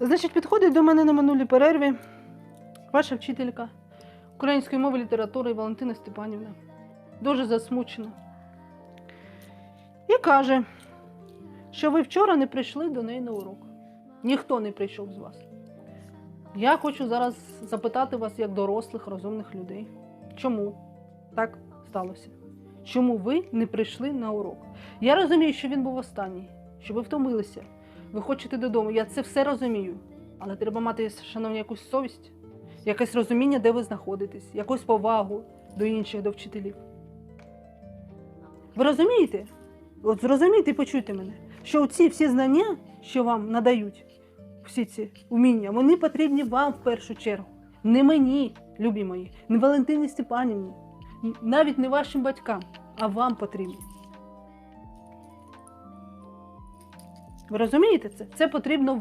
Значить, підходить до мене на минулій перерві ваша вчителька української мови літератури Валентина Степанівна. Дуже засмучена. І каже, що ви вчора не прийшли до неї на урок. Ніхто не прийшов з вас. Я хочу зараз запитати вас як дорослих, розумних людей. Чому так сталося? Чому ви не прийшли на урок? Я розумію, що він був останній, що ви втомилися, ви хочете додому. Я це все розумію. Але треба мати, шановні, якусь совість, якесь розуміння, де ви знаходитесь, якусь повагу до інших, до вчителів. Ви розумієте? От зрозумійте і почуйте мене, що ці всі знання, що вам надають, всі ці уміння, вони потрібні вам в першу чергу. Не мені, любі мої, не Валентині Степанівні, навіть не вашим батькам, а вам потрібні. Ви розумієте це? Це потрібно